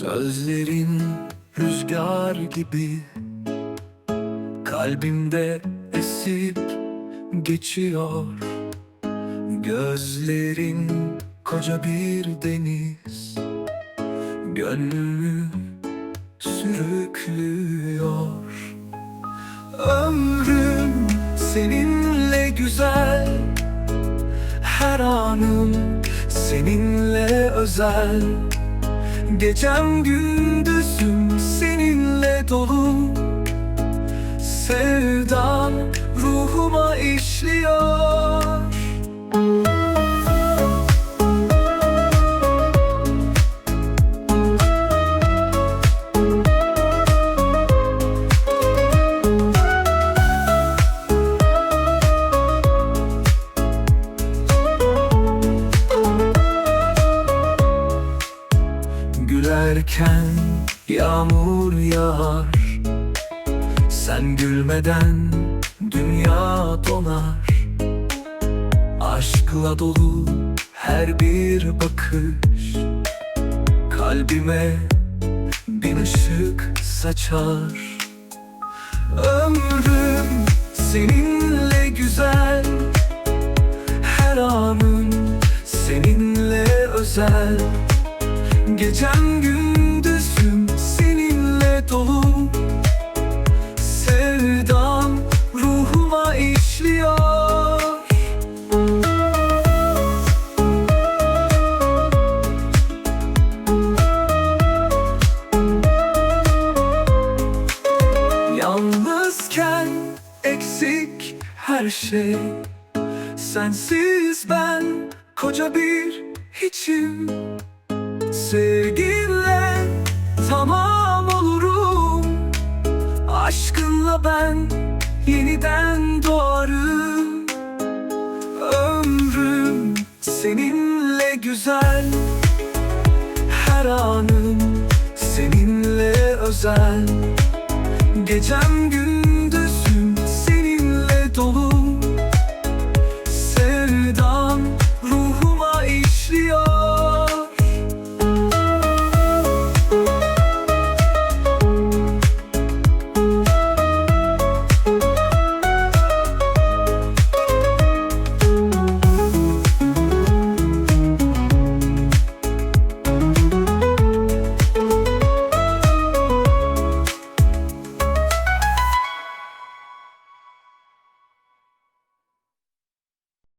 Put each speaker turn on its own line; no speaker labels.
Sözlerin rüzgar gibi Kalbimde esip geçiyor. Gözlerin koca bir deniz Gönlümü sürüklüyor. Ömrüm seninle güzel Her anım seninle özel Gecem gündüzüm seninle dolu. Sevdan ruhuma işliyor Gülerken yağmur yağar. Sen gülmeden dünya donar. Aşkla dolu her bir bakış. Kalbime bir ışık saçar. Ömrüm seninle güzel. Her anın seninle özel Gecem gündüzüm seninle dolu. Sevdam ruhuma işliyor. Yalnızken eksik her şey. Sensiz ben koca bir hiçim Sevginle tamam olurum. Aşkınla ben yeniden doğarım. Ömrüm seninle güzel. Her anım seninle özel. Gecem gün